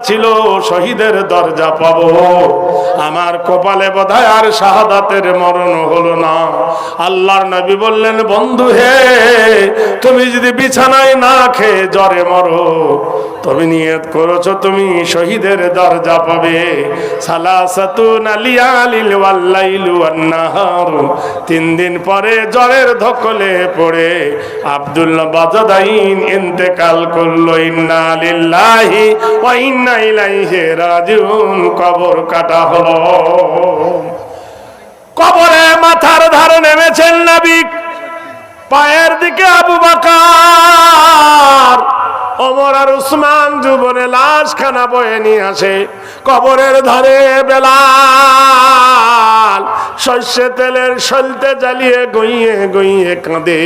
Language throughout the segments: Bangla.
ছিল, শহীদের দরজা পাবো। আমার কপালে বোধহয় আর শাহাদাতের মরণ হলো না। আল্লাহর নবী বললেন, বন্ধু হে, তুমি যদি বিছানায় না খেয়ে জ্বরে মরো তুমি নিয়ত করেছ তুমি, শহীদের দরজা পাবে। তিন দিন পরে জ্বরের ধকলে পড়ে। আব্দুল্লাহ বাজাদাইন ইন্তেকাল করল, ইন্না কবর কাটা হলো। কবরে মাথার ধারে নেমেছেন নবী পায়ের দিকে আবু বাকার। ওমর আর উসমান যুবনে লাশ খানা বয়ে নিয়ে আসে। কবরের ধারে বেলাল শস্যে তেলের সলতে জ্বালিয়ে গইয়ে গইয়ে কাঁদে।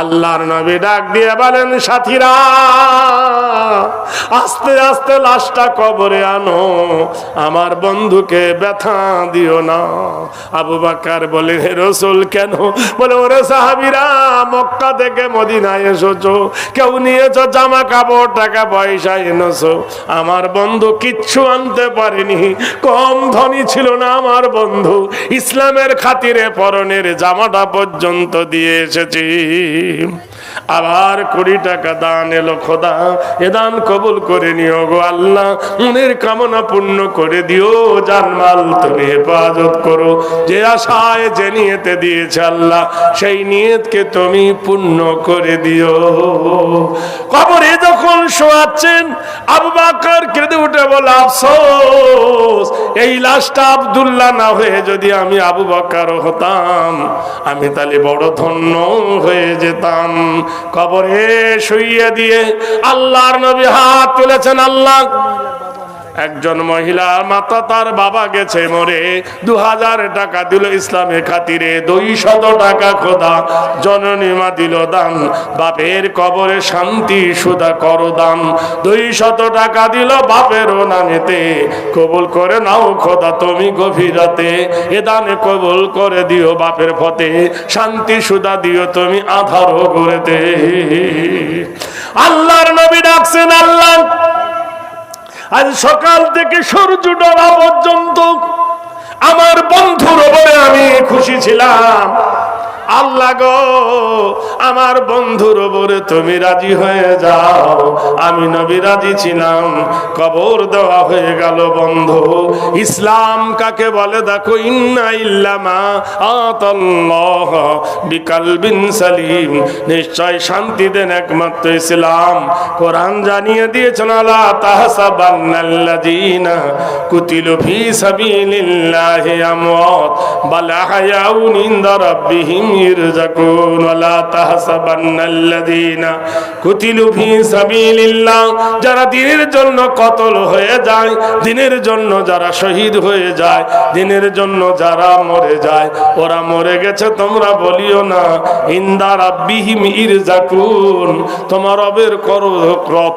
আল্লাহর নবী ডাক দিয়ে বলেন, সাথীরা, আস্তে আস্তে লাশটা কবরে আনো। আমার বন্ধুকে ব্যথা দিও না। আবু বাক্কার বলে, হে রসুল, কেন? বলে, ওরে সাহাবিরা, মক্কা থেকে মদিনায় এসেছ। কেউ নিয়েছো জামা কাপড় টাকা পয়সা এনেছো। আমার বন্ধু কিচ্ছু আনতে পারেনি। কম ধনী ছিল না আমার বন্ধু। ইসলামের খাতিরে পরনের জামাটা পর্যন্ত দিয়ে এসেছি। আবার কুড়ি টাকা দান এলো খোদা। এ দান কবুল করে নিও গো আল্লাহ। মনের কামনা পূর্ণ করে দিও। যার মাল তুমি হেফাজত করো। যে আশায়, যে নিয়েতে দিয়েছে আল্লাহ, সেই নিয়তকে তুমি পূর্ণ করে দিও। কবরে যখন শোয়াচ্ছেন, আবু বাকর কেঁদে উঠে বলে, আফসোস, এই লাশটা আব্দুল্লাহ না হয়ে যদি আমি আবু বাকর হতাম, আমি তাহলে বড় ধন্য হয়ে যেতাম। কবরে শুইয়ে দিয়ে আল্লাহর নবী হাত তুলেছেন আল্লাহ। একজন মহিলা মাতা তার বাবা গেছে মরে। দু হাজার টাকা দিল ইসলামের খাতিরে দুই শত টাকা খোদা, জননী মা দিল দান, বাপের কবরে শান্তি সুদা কর দান দুই শত টাকা দিল বাপেরও নামেতে, কবুল করে নাও খোদা তুমি গভীরাতে, এ দানে কবুল করে দিও বাপের ফতে শান্তি সুদা দিও তুমি আধারও করেতে আল্লাহর নবী ডাকছেন, আল্লাহ আজ সকাল থেকে সূর্য ডোবা পর্যন্ত আমার বন্ধুর ওপরে আমি খুশি ছিলাম। আল্লাহ গো, আমার বন্ধুর ওপরে তুমি রাজি হয়ে যাও। আমি নবী রাজি ছিলাম, কবর দেওয়া হয়ে গেল বন্ধু। ইসলাম কাকে বলে? দেখো, ইন্না ইল্লামা আতাল্লাহ বিকালবিন সালিম। নিশ্চয় শান্তি দেন একমাত্র ইসলাম। কোরআন জানিয়ে দিয়েছেন, আলা তাহসাবান্নাল্লাযীনা কুতিলু ফি সাবিলিল্লাহি আমওয়াত। বাল আহয়াউন ইনদা রাব্বিহিম ইরজাকুন ওয়ালা তাহসাবান্নাল্লাযীনা কুতিলু ফি সাবিলিল্লাহ। যারা দ্বীনের জন্য কতল হয়ে যায় দ্বীনের জন্য যারা শহীদ হয়ে যায় দ্বীনের জন্য যারা মরে যায়, ওরা মরে গেছে, তোমরা বলিও না রাব্বিহিম ইরজাকুন। তোমার রবের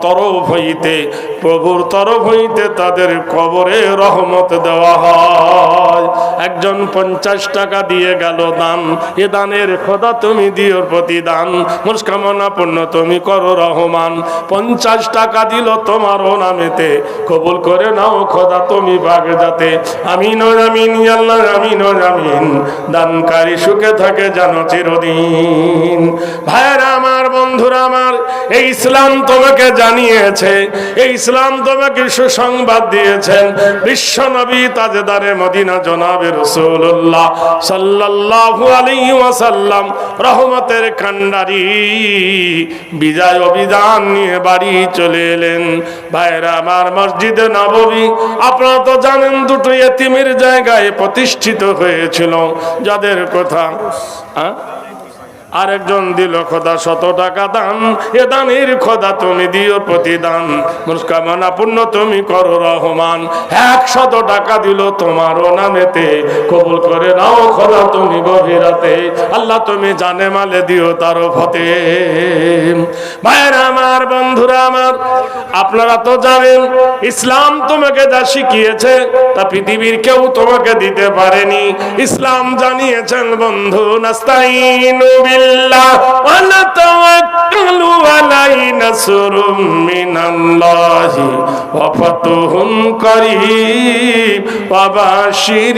তরফ হইতে, প্রভুর তরফ হইতে তাদের কবরে রহমত দেওয়া হয়। একজন পঞ্চাশ টাকা দিয়ে গেল দান, এ দানের খোদা তুমি দিও প্রতিদান। মুস্কামনা পূর্ণ তুমি করো রহমান। পঞ্চাশ টাকা দিল তোমারও নামেতে। কবুল করে নাও খোদা তুমি বাগ যাতে আমিন ও আমিন আল্লাহ, আমিন আমিন। দানকারী সুখে থাকে জানো চিরদিন। ভাইরা আমার, বন্ধুরা আমার, এই ইসলাম তোমাকে জানিয়েছে। এই ইসলাম তোমাকে সুসংবাদ দিয়েছেন। বিশ্ব নবী তাজেদারে মদিনা জনাবে রসুল্লাহ সাল্লাল্লাহু আলাইহি ওয়াসাল্লাম। রহমতের কান্ডারি বিজয় অভিযান নিয়ে বাড়ি চলে এলেন। ভাইরা আমার মসজিদে নববী, আপনারা তো জানেন দুটো এতিমের জায়গায় প্রতিষ্ঠিত হয়েছিল। যাদের কথা হ্যাঁ আরেকজন দিল খোদা শত টাকা দান। এ দানের খোদা তুমি দিও প্রতিদান। মুস্কামনা পূর্ণ তুমি করো রহমান। একশত টাকা দিল তোমারও নামেতে। কবুল করে নাও খোদা তুমি গভীরাতে। আল্লাহ তুমি জানে মালে দিও তার ফতে ভাইয়ের আমার, বন্ধুরা আমার, আপনারা তো জানেন, ইসলাম তোমাকে যা শিখিয়েছে তা পৃথিবীর কেউ তোমাকে দিতে পারেনি। ইসলাম জানিয়েছেন বন্ধু নাস্তাইনু বিল الله ونتوكل عليه نصر من الله وفتح قريب وبشر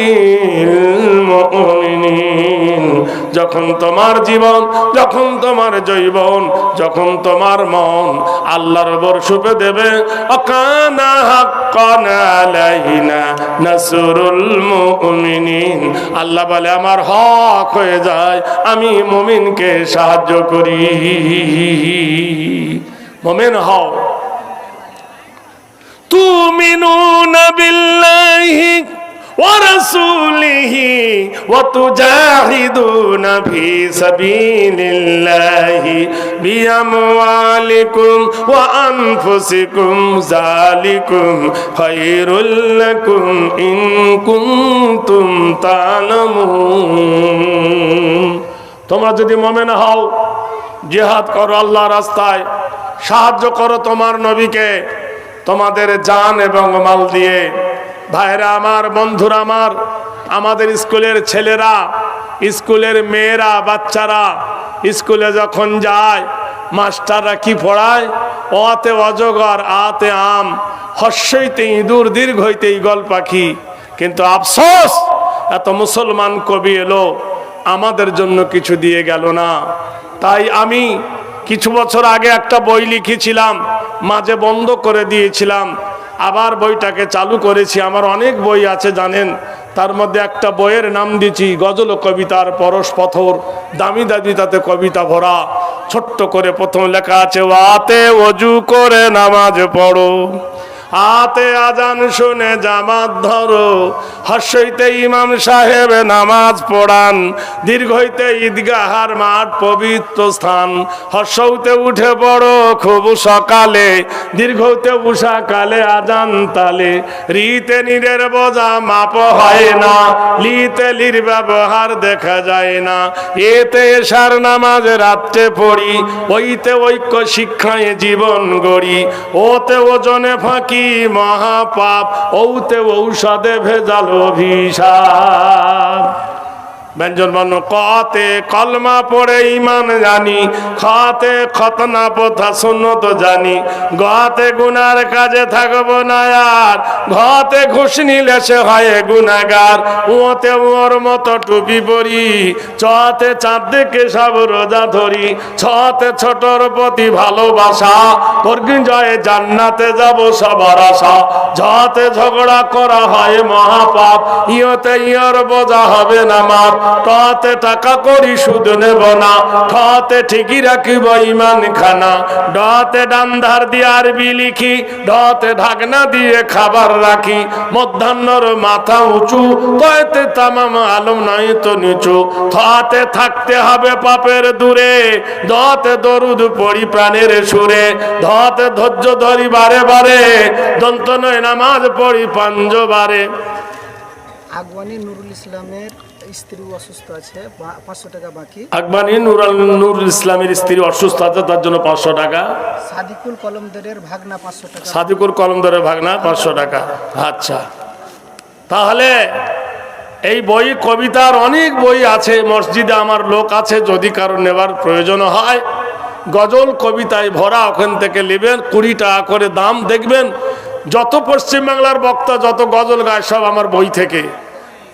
المؤمنين যখন তোমার জীবন যখন তোমার জৈবন যখন তোমার মন আল্লাহর উপর সুপে দেবে অকানা হাক্কানা আলাইনা নাসরুল মুমিনিন আল্লাহ বলে আমার হক হয়ে যায় আমি মুমিনকে সাহায্য করি মুমিন হও তুমিনুনা বিল্লাহি ورسوله وتجاهدون في سبيل الله بأموالكم وأنفسكم ذلكم خير لكم إن كنتم تعلمون তোমরা যদি মমেন হও, জিহাদ করো আল্লাহ রাস্তায়, সাহায্য করো তোমার নবীকে, তোমাদের জান এবং মাল দিয়ে। ভাইরা আমার, বন্ধুরা আমার, আমাদের স্কুলের ছেলেরা, স্কুলের মেয়েরা, বাচ্চারা, স্কুলে যখন যায়, মাস্টাররা কি পড়ায়? অতে অজগর আতে আম হস্যইতে ইঁদুর দীর্ঘ হইতে ইগল পাখি কিন্তু আফসোস, এত মুসলমান কবি এলো। আমাদের জন্য কিছু দিয়ে গেল না। তাই আমি কিছু বছর আগে একটা বই লিখেছিলাম, মাঝে বন্ধ করে দিয়েছিলাম। আবার বইটাকে চালু করেছি, আমার অনেক বই আছে জানেন। তার মধ্যে একটা বইয়ের নাম দিয়েছি, গজল কবিতার পরশ পথর, দামি দামি তাতে কবিতা ভরা। ছোট্ট করে প্রথম লেখা আছে, ওয়াতে অজু করে নামাজ পড়ো। হাতে আজান শুনে জামাত ধরো। হর্ষইতে ইমাম সাহেব নামাজ পড়ান। দীর্ঘ হইতে ঈদগাহার মাঠ পবিত্র স্থান। হর্ষৌতে উঠে পড়ো খুব সকালে। দীর্ঘ হইতে উষা কালে আজান তালে। রিতে নীরের বোঝা মাপ হয় না। লিতে লির ব্যবহার দেখা যায় না। এতে এসার নামাজ রাত্রে পড়ি। ওইতে ঐক্য শিক্ষায় জীবন গড়ি। ওতে ওজনে ফাঁকি মহাপাপ? ঔতে ঔষধে ভেজাল অভিশাপ। ব্যঞ্জন বর্ণ, কতে কলমা পড়ে ইমান জানি, খাতে খতনা পথা সুন্নত জানি। গুনার কাজে থাকব না আর ঘুষ গুনাগার। মতো টুপি চাঁদ দিকে সব রোজা ধরি। ছতে ছোটর প্রতি ভালোবাসা জয়ে জান্নাতে যাব সবার আশা। যতে ঝগড়া করা হয় মহাপাপ, ইয়তে ইয়র বোঝা হবে না মাপ টতে টাকা করি সুদ নেব না। ঠতে ঠিকই রাখিব ইমান খানা ডতে ডান্ধার দিয়ে আরবি লিখি ডতে ঢাকনা দিয়ে খাবার রাখি। মধ্যাহ্নর মাথা উঁচু তয়তে তামাম আলম নাই তো নিচু। থতে থাকতে হবে পাপের দূরে, দতে দরুদ পড়ি প্রাণের সুরে। ধতে ধৈর্য ধরি বারে বারে, দন্ত নয় নামাজ পড়ি পাঞ্জবারে আগওয়ানি নুরুল ইসলামের স্ত্রী অসুস্থ আছে পাঁচশো টাকা বাকি। আকবানি নুরাল নুরুল ইসলামের স্ত্রী অসুস্থ আছে তার জন্য পাঁচশো টাকা। সাদিকুল কলমদারের ভাগনা পাঁচশো টাকা। সাদিকুর কলম ধরে ভাগনা পাঁচশো টাকা। আচ্ছা। তাহলে এই বই কবিতার অনেক বই আছে মসজিদে আমার লোক আছে যদি কারও নেবার প্রয়োজন হয় গজল কবিতায় ভরা ওখান থেকে নেবেন কুড়ি টাকা করে দাম দেখবেন। যত পশ্চিমবাংলার বক্তা যত গজল গায় সব আমার বই থেকে।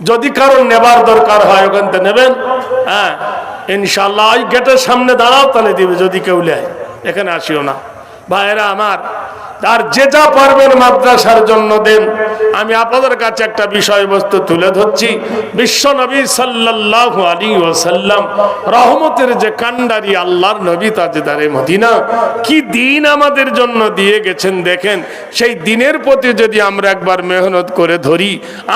যদি কারও নেবার দরকার হয়, ওখান থেকে নেবেন। হ্যাঁ ইনশাল্লাহ ওই গেটের সামনে দাঁড়াও, তাহলে দিবে, যদি কেউ নেয়। এখানে আসিও না। ভাইয়েরা আমার আর যে যা পারবেন মাদ্রাসার জন্য দেন। আমি আপনাদের কাছে একটা বিষয়বস্তু তুলে ধরছি। বিশ্ব নবী সাল্লাল্লাহু আলী ওসাল্লাম রহমতের যে কান্ডারি আল্লাহর নবী তাজেদারে মদিনা, কি দিন আমাদের জন্য দিয়ে গেছেন দেখেন। সেই দিনের প্রতি যদি আমরা একবার মেহনত করে ধরি,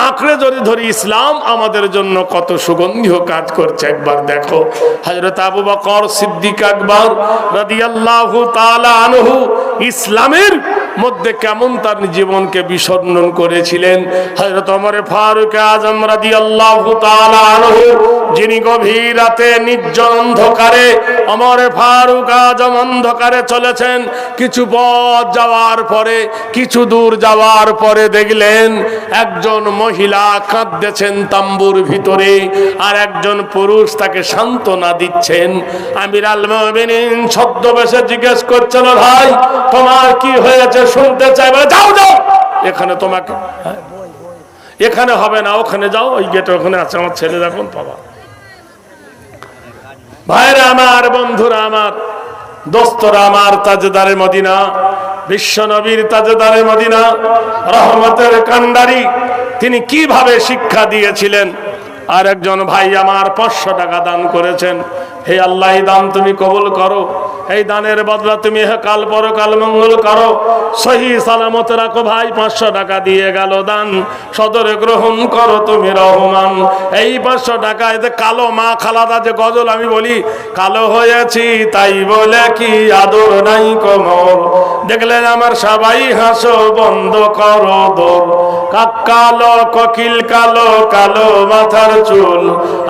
আঁকড়ে যদি ধরি, ইসলাম আমাদের জন্য কত সুগন্ধীয় কাজ করছে একবার দেখো। হজরত আবু বকর সিদ্দিক আকবর রাদিয়াল্লাহু তাআলা আনহু ইসলামের মধ্যে কেমন তার জীবনকে বিসর্জন করেছিলেন? হযরত ওমর ফারুক আজম রাদিয়াল্লাহু আল্লাহ যিনি গভীর রাতে নির্জন অন্ধকারে অমর ফারুক আজম অন্ধকারে চলেছেন। কিছু পথ যাওয়ার পরে, কিছু দূর যাওয়ার পরে দেখলেন একজন মহিলা কাঁদতেছেন তাম্বুর ভিতরে, আর একজন পুরুষ তাকে সান্ত্বনা দিচ্ছেন। আমির আল ছদ্মবেশে জিজ্ঞেস করছিল ভাই, তোমার কি হয়েছে? শুনতে চাই বলে, যাও যাও, এখানে তোমাকে। হ্যাঁ? এখানে হবে না, ওখানে যাও, ওই গেটে ওখানে আছে আমার ছেলে, দেখুন পাবা ভাইরা আমার, বন্ধুরা আমার, দোস্তরা আমার, তাজদারে মদিনা বিশ্ব নবীর তাজদারে মদিনা, রহমতের কান্ডারি, তিনি কীভাবে শিক্ষা দিয়েছিলেন? আর একজন ভাই আমার পাঁচশো টাকা দান করেছেন। হে আল্লাহ দান তুমি কবুল করো। এই দানের বদলা তুমি হে কাল পরকাল মঙ্গল করো। সহি সালামত রাখো ভাই, পাঁচশো টাকা দিয়ে গেল দান। সদরে গ্রহণ করো তুমি রহমান। এই পাঁচশো টাকা এতে কালো মা খালাদা যে গজল আমি বলি, কালো হয়েছি তাই বলে কি আদর নাই কোমর দেখলেন আমার সবাই হাসো, বন্ধ করো দোর কাক কালো, ককিল কালো কালো মাথার চুল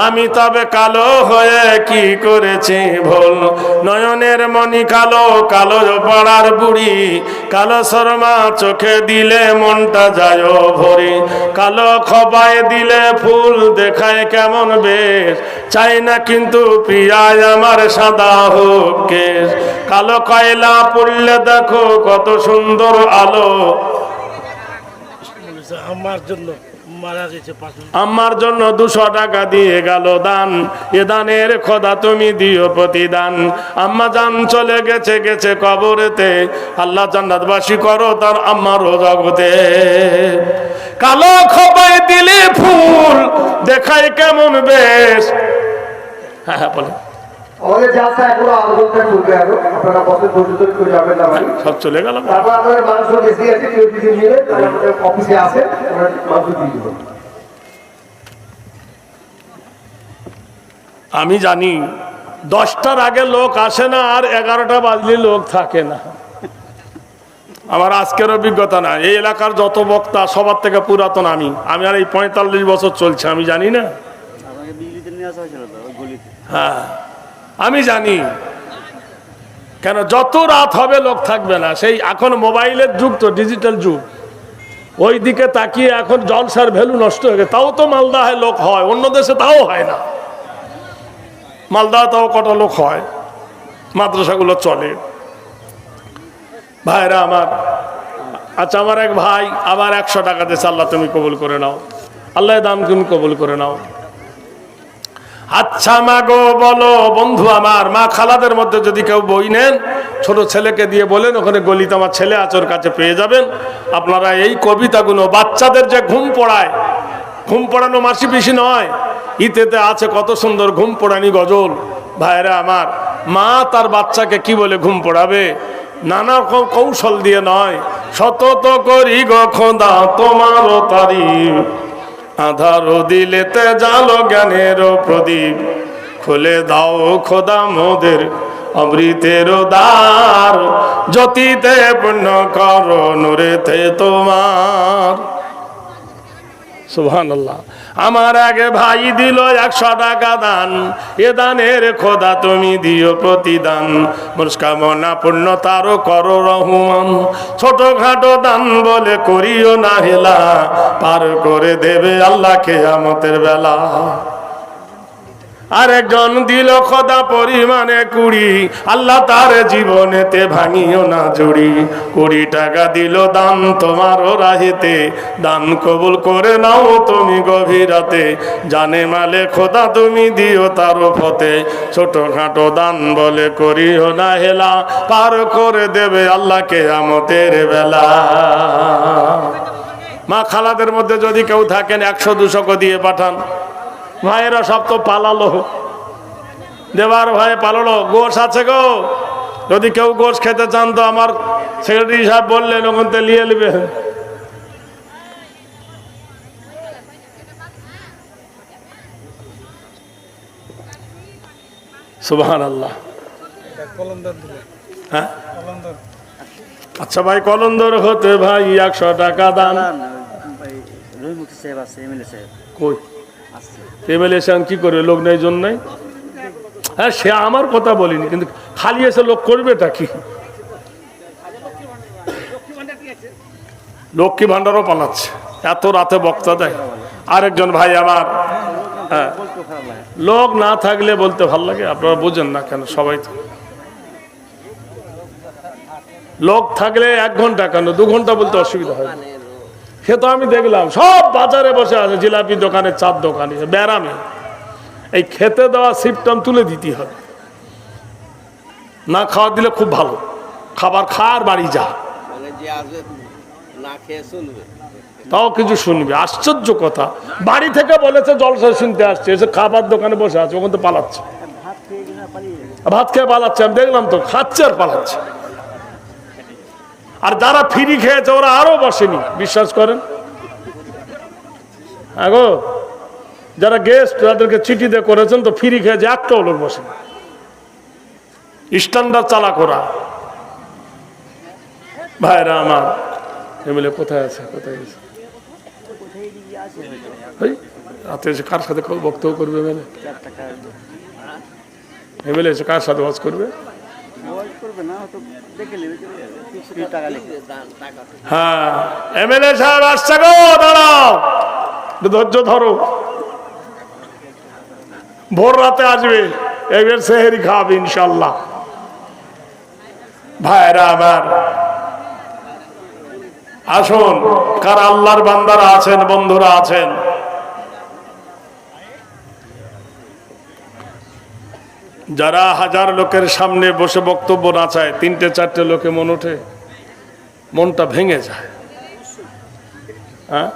আমি তবে কালো হয়ে কি করেছি ভুল? নয়নের মণি কালো কালো পাড়ার বুড়ি। কালো শর্মা চোখে দিলে মনটা যায় ভরি। কালো খপায় দিলে ফুল দেখায় কেমন বেশ? চাই না কিন্তু প্রিয়ায় আমার সাদা হোক কালো কয়লা পড়লে দেখো কত সুন্দর আলো। আমার জন্য আমার জন্য দুশো টাকা দিয়ে গেল দান। এ দানের খোদা তুমি দিও প্রতিদান। আম্মা জান চলে গেছে গেছে কবরেতে। আল্লাহ জান্নাতবাসী করো তার আমারও জগতে। কালো খোপায় দিলে ফুল দেখায় কেমন বেশ। হ্যাঁ হ্যাঁ বলে আমাদের যা আরও। আপনারা যাবেন না ভাই। সব চলে গেল। তারপর আমাদের মাংস আছে নিলে অফিসে আসে আমরা মাংস দিয়ে দেবো। আমি জানি দশটার আগে লোক আসে না আর এগারোটা বাজলে লোক থাকে না। আমার আজকের অভিজ্ঞতা না এই এলাকার যত বক্তা সবার থেকে পুরাতন আমি। আমি আর এই পঁয়তাল্লিশ বছর চলছে আমি জানি না। হ্যাঁ। আমি জানি। কেন যত রাত হবে লোক থাকবে না। সেই এখন মোবাইলের যুগ তো ডিজিটাল যুগ। ওই দিকে তাকিয়ে এখন জলসার ভ্যালু নষ্ট হয়ে গেছে। তাও তো মালদাহে লোক হয়, অন্য দেশে তাও হয় না। মালদা তাও কটা লোক হয়, মাদ্রাসাগুলো চলে। ভাইরা আমার আচ্ছা আমার এক ভাই, আবার একশো টাকা দিয়েছে, আল্লাহ তুমি কবুল করে নাও। আল্লাহ দাম তুমি কবুল করে নাও। আচ্ছা মা গো, বলো, বন্ধু আমার, মা খালাদের মধ্যে যদি কেউ বই নেন, ছোট ছেলেকে দিয়ে বলেন, ওখানে গলিতে আমার ছেলে আচর কাছে পেয়ে যাবেন। আপনারা এই কবিতাগুলো, বাচ্চাদের যে ঘুম পড়ায়, ঘুম পড়ানো মাসি পিসি নয়, ইতেতে আছে কত সুন্দর ঘুম পড়ানি গজল। ভাইরা আমার, মা তার বাচ্চাকে কি বলে ঘুম পড়াবে? নানা কৌশল দিয়ে নয়, সতত করি গো খোদা, তোমারও তারিফ। আধার দিলেতে জালো জ্ঞানের প্রদীপ। খুলে দাও খোদা মোদের অমৃতের দ্বার। জ্যোতিতে পূর্ণ কর নুরেতে তোমার। সুহান আমার আগে ভাই দিল একশো টাকা দান। এ দানের খোদা তুমি দিও প্রতিদান। মুস্কামনা পূর্ণ তারও করো রহমান। ছোটখাটো দান বলে করিও না হেলা। পার করে দেবে আল্লাহকে আমতের বেলা। আরেকজন দিল খোদা পরিমাণে কুড়ি। আল্লাহ তার জীবনেতে ভাঙিও না জুড়ি। কুড়ি টাকা দিল দান তোমারও রাহিতে। দান কবুল করে নাও তুমি গভীরাতে। জানে মালে খোদা তুমি দিও তার ফতে ছোটখাটো দান বলে করিও না হেলা। পার করে দেবে আল্লাহকে আমতের বেলা। মা খালাদের মধ্যে যদি কেউ থাকেন, একশো, দুশো দিয়ে পাঠান। ভাইয়েরা সব তো পালালো। দেবার ভাই পালালো। গোশ আছে গো। যদি কেউ গোশ খেতে চান তো আমার সেক্রেটারি সাহেব বললেন ওখান থেকে নিয়ে নেবে। সুবাহান আল্লাহ হ্যাঁ? আচ্ছা ভাই কলন্দর হতে ভাই একশো টাকা দান। কই? এমএলএ সাহেব কি করে লোক নেই জন্য নাই? হ্যাঁ সে আমার কথা বলিনি, কিন্তু খালি এসে লোক করবেটা কি? লক্ষ্মী ভান্ডারও পালাচ্ছে। এত রাতে বক্তা দেয়। আরেকজন ভাই আমার হ্যাঁ লোক না থাকলে বলতে ভালো লাগে, আপনারা বোঝেন না কেন, সবাই লোক থাকলে এক ঘণ্টা কেন? দু ঘণ্টা বলতে অসুবিধা হয়। সে তো আমি দেখলাম সব বাজারে বসে আছে জিলাপি দোকানে চার দোকানে ব্যারামে এই খেতে দেওয়া সিপটম তুলে দিতে হবে। না খাওয়া দিলে খুব ভালো। খাবার খার বাড়ি যা। মানে তাও কিছু শুনবে। আশ্চর্য কথা। বাড়ি থেকে বলেছে জলসা শুনতে আসছে। এসে খাবার দোকানে বসে আছে ওখান তো পালাচ্ছে। ভাত খেয়ে পালাচ্ছে আমি দেখলাম তো খাচ্ছে আর পালাচ্ছে। আর যারা ফ্রি খেয়েছে ওরা আরও বসেনি। বিশ্বাস করেন? আগো, যারা গেস্ট তাদেরকে চিঠি দিয়ে করেছেন, তো ফ্রি খেয়েছে একটাও লোক বসেনি। স্ট্যান্ডার্ড চালা করা ভাইরা আমার, এমএলএ কোথায় আছে? কোথায় গেছে? এসে কার সাথে বক্তব্য করবে এমএলএ এসে কার সাথে ওয়াজ করবে? করবে না, হয়তো দেখে নেবে। হ্যাঁ আসছে গো ধৈর্য ধরো। ভোর রাতে আসবে, এবার সেহেরি খাবে ইনশাল্লাহ। ভাইরা আমার, আসুন, কার আল্লাহর বান্দারা আছেন, বন্ধুরা আছেন। যারা হাজার লোকের সামনে বসে বক্তব্য না চায়, তিনটে চারটে লোকে মন ওঠে, মনটা ভেঙে যায়। হ্যাঁ?